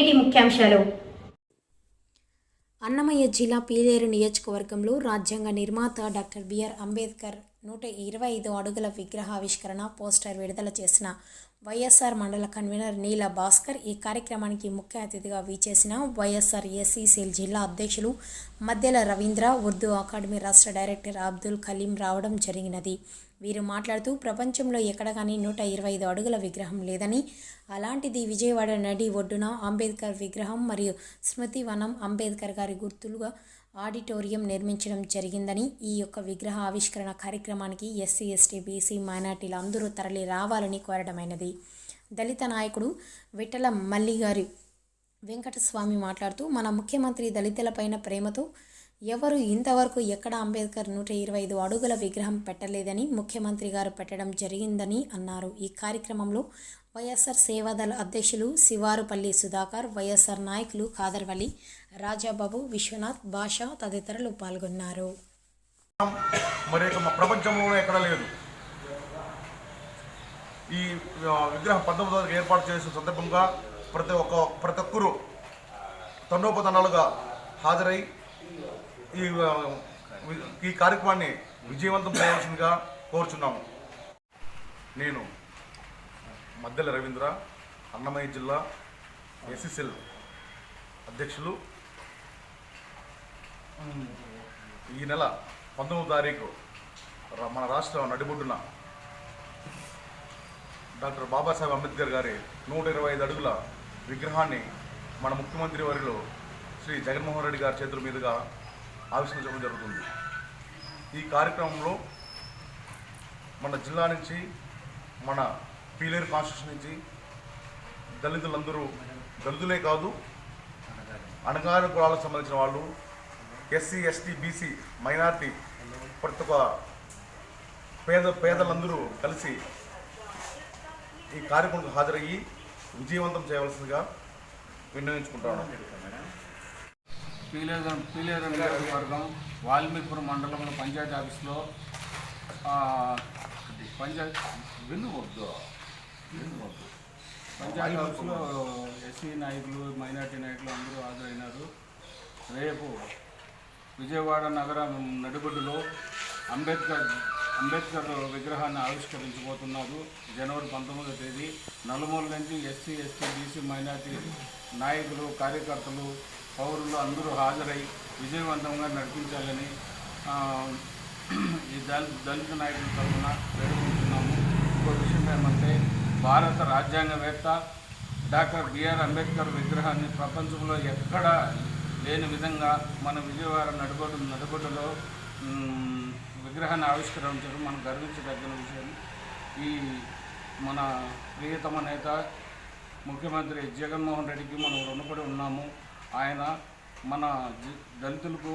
నేటి ముఖ్యాంశాలు. అన్నమయ్య జిల్లా పీలేరు నియోజకవర్గంలో రాజ్యాంగ నిర్మాత డాక్టర్ బిఆర్ అంబేద్కర్ నూట ఇరవై ఐదు అడుగుల విగ్రహావిష్కరణ పోస్టర్ విడుదల చేసిన వైఎస్ఆర్ మండల కన్వీనర్ నీల భాస్కర్ ఈ కార్యక్రమానికి ముఖ్య అతిథిగా వీచేసిన వైఎస్ఆర్ ఎస్సీసీఎల్ జిల్లా అధ్యక్షులు మధ్యల రవీంద్ర ఉర్దూ అకాడమీ రాష్ట్ర డైరెక్టర్ అబ్దుల్ కలీం రావడం జరిగినది. వీరు మాట్లాడుతూ ప్రపంచంలో ఎక్కడ కానీ నూట ఇరవై ఐదు అడుగుల విగ్రహం లేదని అలాంటిది విజయవాడ నడి ఒడ్డున అంబేద్కర్ విగ్రహం మరియు స్మృతి వనం అంబేద్కర్ గారి గుర్తులుగా ఆడిటోరియం నిర్మించడం జరిగిందని ఈ యొక్క విగ్రహ ఆవిష్కరణ కార్యక్రమానికి ఎస్సీ ఎస్టీ బీసీ మైనార్టీలు అందరూ తరలి రావాలని కోరడమైనది. దళిత నాయకుడు విఠల మల్లి గారి వెంకటస్వామి మాట్లాడుతూ మన ముఖ్యమంత్రి దళితులపైన ప్రేమతో ఎవరు ఇంతవరకు ఎక్కడ అంబేద్కర్ నూట ఇరవై ఐదు అడుగుల విగ్రహం పెట్టలేదని ముఖ్యమంత్రి గారు పెట్టడం జరిగిందని అన్నారు. ఈ కార్యక్రమంలో వైఎస్ఆర్ సేవాదళ అధ్యక్షులు శివారుపల్లి సుధాకర్ వైఎస్ఆర్ నాయకులు కాదర్వల్లి రాజాబాబు విశ్వనాథ్ భాష తదితరులు పాల్గొన్నారు. మరి ఎక్కడ లేదు. ఈ విగ్రహం పంతొమ్మిది ఏర్పాటు చేసిన సందర్భంగా ప్రతి ఒక్క ప్రతి ఒక్కరు తండోపతండాలుగా హాజరై ఈ ఈ కార్యక్రమాన్ని విజయవంతం చేయవలసిందిగా కోరుచున్నాము. నేను మద్దెల రవీంద్ర అన్నమయ్య జిల్లా ఎస్ఎస్ఎల్ అధ్యక్షులు. ఈ నెల పంతొమ్మిదో తారీఖు మన రాష్ట్ర నడిబొడ్డున డాక్టర్ బాబాసాహెబ్ అంబేద్కర్ గారి నూట ఇరవై ఐదు అడుగుల విగ్రహాన్ని మన ముఖ్యమంత్రి వారిలో శ్రీ జగన్మోహన్ రెడ్డి గారి చేతుల మీదుగా ఆవిష్కరించడం జరుగుతుంది. ఈ కార్యక్రమంలో మన జిల్లా నుంచి మన పీలేరు కాన్స్టిట్యూషన్ నుంచి దళితులందరూ దళితులే కాదు అణగారిన కులాలకు సంబంధించిన వాళ్ళు ఎస్సీ ఎస్టీ బీసీ మైనార్టీ ప్రతి ఒక్క పేద పేదలందరూ కలిసి ఈ కార్యక్రమంకు హాజరయ్యి విజయవంతం చేయవలసిందిగా విన్నవించుకుంటాను పీలేరు పీలేరు వర్గం వాల్మీకిపురం మండలంలో పంచాయతీ ఆఫీస్లో ఆ, పంచాయతీ వినువద్దు వినువద్దు పంచాయతీ ఆఫీస్లో ఎస్సీ నాయకులు మైనార్టీ నాయకులు అందరూ హాజరైనారు. రేపు విజయవాడ నగరం నడిబొడ్డులో అంబేద్కర్ అంబేద్కర్ విగ్రహాన్ని ఆవిష్కరించబోతున్నారు. జనవరి పంతొమ్మిదవ తేదీ నలుమూల నుంచి ఎస్సీ ఎస్టీ బీసీ మైనార్టీ నాయకులు కార్యకర్తలు పౌరులు అందరూ హాజరై విజయవంతంగా నడిపించాలని ఈ దళ దళిత నాయకుల తరఫున వేడుకుంటున్నాము. ఇంకో విషయం ఏమంటే భారత రాజ్యాంగవేత్త డాక్టర్ బిఆర్ అంబేద్కర్ విగ్రహాన్ని ప్రపంచంలో ఎక్కడా లేని విధంగా మన విజయవాడ నడుగొడ్డు నడుగొడ్డులో విగ్రహాన్ని ఆవిష్కరించడం మనం గర్వించదగిన విషయం. ఈ మన ప్రియతమ నేత ముఖ్యమంత్రి జగన్మోహన్ రెడ్డికి మనం రుణపడి ఉన్నాము. ఆయన మన దళితులకు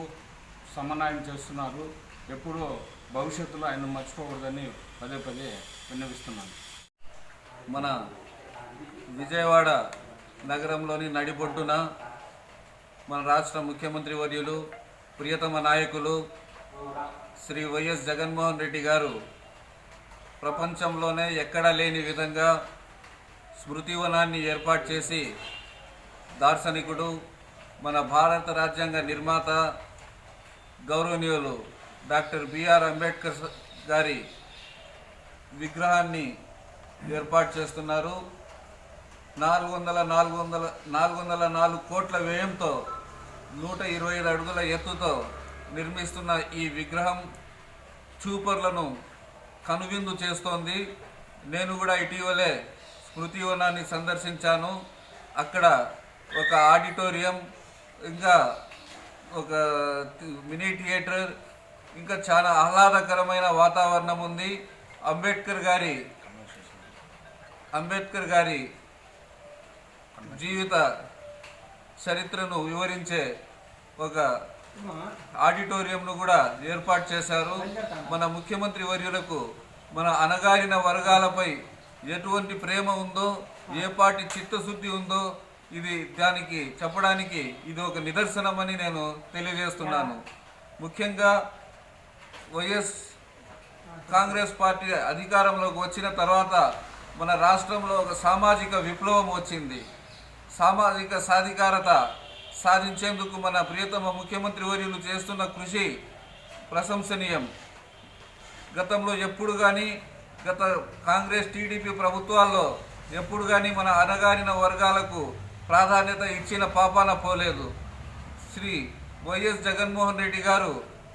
సమన్వయం చేస్తున్నారు. ఎప్పుడూ భవిష్యత్తులో ఆయన మర్చిపోకూడదని పదే పదే విన్నవిస్తున్నాను. మన విజయవాడ నగరంలోని నడిబొడ్డున మన రాష్ట్ర ముఖ్యమంత్రి వర్యులు ప్రియతమ నాయకులు శ్రీ వైఎస్ జగన్మోహన్ రెడ్డి గారు ప్రపంచంలోనే ఎక్కడా లేని విధంగా స్మృతివనాన్ని ఏర్పాటు చేసి దార్శనికుడు మన భారత రాజ్యాంగ నిర్మాత గౌరవనీయులు డాక్టర్ బిఆర్ అంబేద్కర్ గారి విగ్రహాన్ని ఏర్పాటు చేస్తున్నారు. నాలుగు వందల నాలుగు వందల నాలుగు వందల నాలుగు కోట్ల వ్యయంతో నూట ఇరవై ఐదు అడుగుల ఎత్తుతో నిర్మిస్తున్న ఈ విగ్రహం చూపర్లను కనువిందు చేస్తోంది. నేను కూడా ఇటీవలే స్మృతి వనాన్ని సందర్శించాను. అక్కడ ఒక ఆడిటోరియం ఇంకా ఒక మినీ థియేటర్ ఇంకా చాలా ఆహ్లాదకరమైన వాతావరణం ఉంది. అంబేద్కర్ గారి అంబేద్కర్ గారి జీవిత చరిత్రను వివరించే ఒక ఆడిటోరియంను కూడా ఏర్పాటు చేశారు. మన ముఖ్యమంత్రి వర్యులకు మన అణగారిన వర్గాలపై ఎటువంటి ప్రేమ ఉందో ఏ పాటి చిత్తశుద్ధి ఉందో ఇది దానికి చెప్పడానికి ఇది ఒక నిదర్శనమని నేను తెలియజేస్తున్నాను. ముఖ్యంగా వైఎస్ కాంగ్రెస్ పార్టీ అధికారంలోకి వచ్చిన తర్వాత మన రాష్ట్రంలో ఒక సామాజిక విప్లవం వచ్చింది. సామాజిక సాధికారత సాధించేందుకు మన ప్రియతమ ముఖ్యమంత్రి వర్యులు చేస్తున్న కృషి ప్రశంసనీయం. గతంలో ఎప్పుడు కానీ గత కాంగ్రెస్ టీడీపీ ప్రభుత్వాల్లో ఎప్పుడు కానీ మన అనగారిన వర్గాలకు ప్రాధాన్యత ఇచ్చిన పాపాన పోలేదు. శ్రీ వైఎస్ జగన్మోహన్ రెడ్డి గారు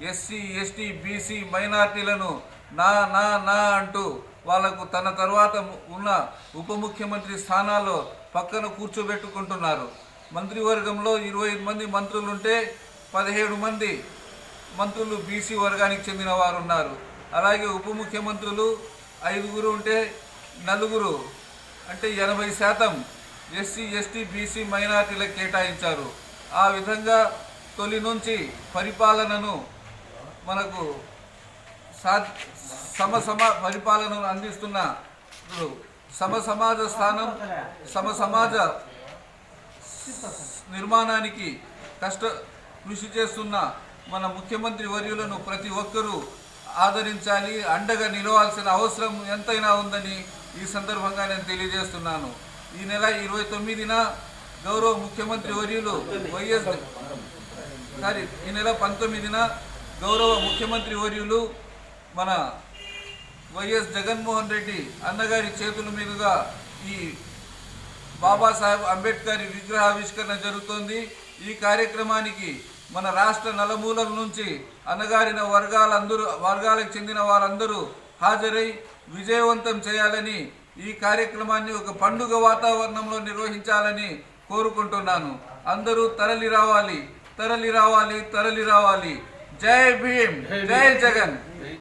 ఎస్సీ ఎస్టీ బీసీ మైనార్టీలను నా నా నా అంటూ వాళ్ళకు తన తర్వాత ఉన్న ఉప ముఖ్యమంత్రి స్థానాల్లో పక్కన కూర్చోబెట్టుకుంటున్నారు. మంత్రివర్గంలో ఇరవై ఐదు మంది మంత్రులుంటే పదిహేడు మంది మంత్రులు బీసీ వర్గానికి చెందిన వారు ఉన్నారు అలాగే ఉప ముఖ్యమంత్రులు ఐదుగురు ఉంటే నలుగురు అంటే ఎనభై శాతం ఎస్సీ ఎస్టీ బీసీ మైనార్టీలకు కేటాయించారు. ఆ విధంగా తొలి నుంచి పరిపాలనను మనకు సా సమ సమా పరిపాలనను అందిస్తున్న సమ సమాజ స్థానం సమ సమాజ నిర్మాణానికి కష్ట కృషి చేస్తున్న మన ముఖ్యమంత్రి వర్యులను ప్రతి ఒక్కరూ ఆదరించాలి అండగా నిలవాల్సిన అవసరం ఎంతైనా ఉందని ఈ సందర్భంగా నేను తెలియజేస్తున్నాను. ఈ నెల ఇరవై తొమ్మిదిన గౌరవ ముఖ్యమంత్రి వర్యులు వైఎస్ సారీ ఈ నెల పంతొమ్మిదిన గౌరవ ముఖ్యమంత్రి వర్యులు మన వైఎస్ జగన్మోహన్ రెడ్డి అన్నగారి చేతుల మీదుగా ఈ బాబాసాహెబ్ అంబేద్కర్ విగ్రహావిష్కరణ జరుగుతోంది. ఈ కార్యక్రమానికి మన రాష్ట్ర నలుమూలల నుంచి అన్నగారిన వర్గాలందరూ వర్గాలకు చెందిన వారందరూ హాజరై విజయవంతం చేయాలని ఈ కార్యక్రమాన్ని ఒక పండుగ వాతావరణంలో నిర్వహించాలని కోరుకుంటున్నాను. అందరూ తరలి రావాలి తరలి రావాలి తరలి రావాలి. జై భీమ్ జై జగన్.